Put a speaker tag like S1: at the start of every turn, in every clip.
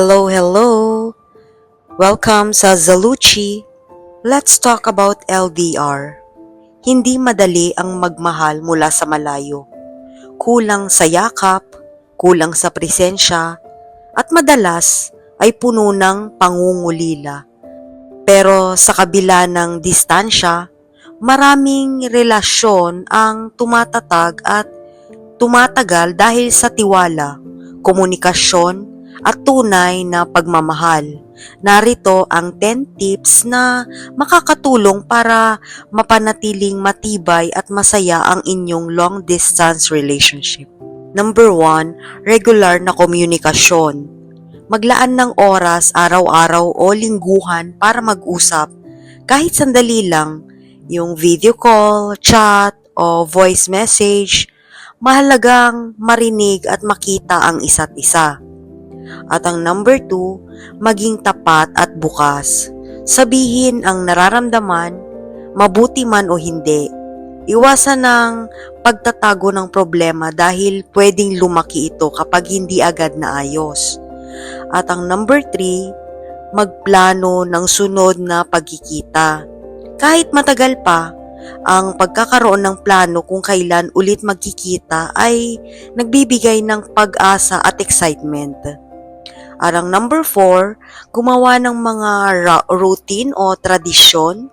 S1: Hello, hello! Welcome sa Zaluchi. Let's talk about LDR. Hindi madali ang magmahal mula sa malayo. Kulang sa yakap, kulang sa presensya, at madalas ay puno ng pangungulila. Pero sa kabila ng distansya, maraming relasyon ang tumatatag at tumatagal dahil sa tiwala, komunikasyon, at tunay na pagmamahal. Narito ang 10 tips na makakatulong para mapanatiling matibay at masaya ang inyong long distance relationship. Number 1, regular na komunikasyon. Maglaan ng oras araw-araw o lingguhan para mag-usap kahit sandali lang yung video call, chat, o voice message, mahalagang marinig at makita ang isa't isa. At ang number two, maging tapat at bukas. Sabihin ang nararamdaman, mabuti man o hindi. Iwasan ng pagtatago ng problema dahil pwedeng lumaki ito kapag hindi agad naayos. At ang number three, magplano ng sunod na pagkikita. Kahit matagal pa, ang pagkakaroon ng plano kung kailan ulit magkikita ay nagbibigay ng pag-asa at excitement. At ang number four, gumawa ng mga routine o tradisyon.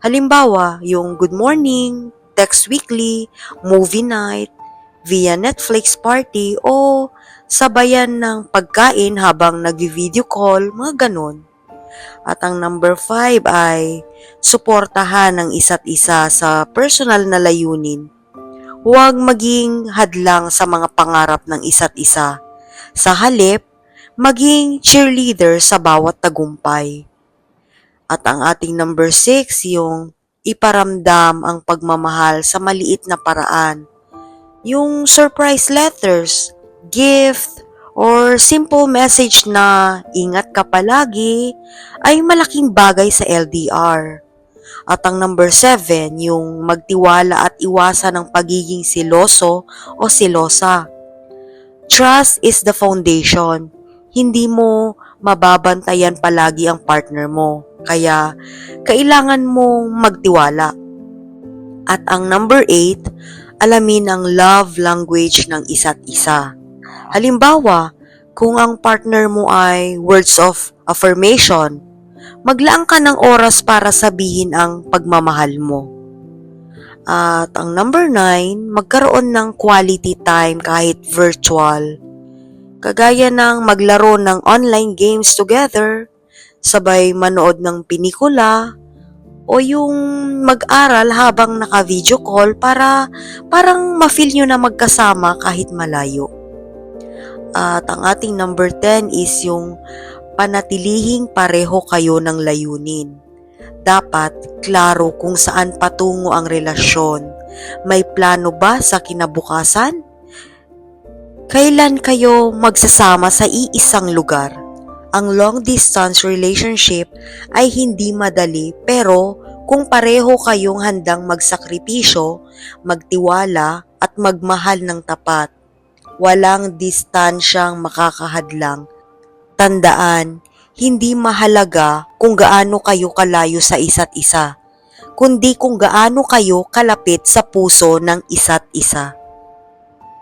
S1: Halimbawa, yung good morning, text weekly, movie night, via Netflix party o sabayan ng pagkain habang nag-video call, mga ganun. At ang number five ay suportahan ng isa't isa sa personal na layunin. Huwag maging hadlang sa mga pangarap ng isa't isa. Sa halip, maging cheerleader sa bawat tagumpay. At ang ating number six, yung iparamdam ang pagmamahal sa maliit na paraan. Yung surprise letters, gift, or simple message na ingat ka palagi ay malaking bagay sa LDR. At ang number seven, yung magtiwala at iwasan ng pagiging siloso o silosa. Trust is the foundation hindi mo mababantayan palagi ang partner mo. Kaya, kailangan mong magtiwala. At ang number 8, alamin ang love language ng isa't isa. Halimbawa, kung ang partner mo ay words of affirmation, maglaan ka ng oras para sabihin ang pagmamahal mo. At ang number 9, magkaroon ng quality time kahit virtual Kagaya ng maglaro ng online games together, sabay manood ng pinikula, o yung mag-aral habang naka-video call para parang ma-feel nyo na magkasama kahit malayo. At ang ating number 10 is yung panatilihing pareho kayo ng layunin. Dapat klaro kung saan patungo ang relasyon. May plano ba sa kinabukasan? Kailan kayo magsasama sa iisang lugar? Ang long distance relationship ay hindi madali pero kung pareho kayong handang magsakripisyo, magtiwala at magmahal ng tapat, walang distansyang makakahadlang. Tandaan, hindi mahalaga kung gaano kayo kalayo sa isa't isa, kundi kung gaano kayo kalapit sa puso ng isa't isa.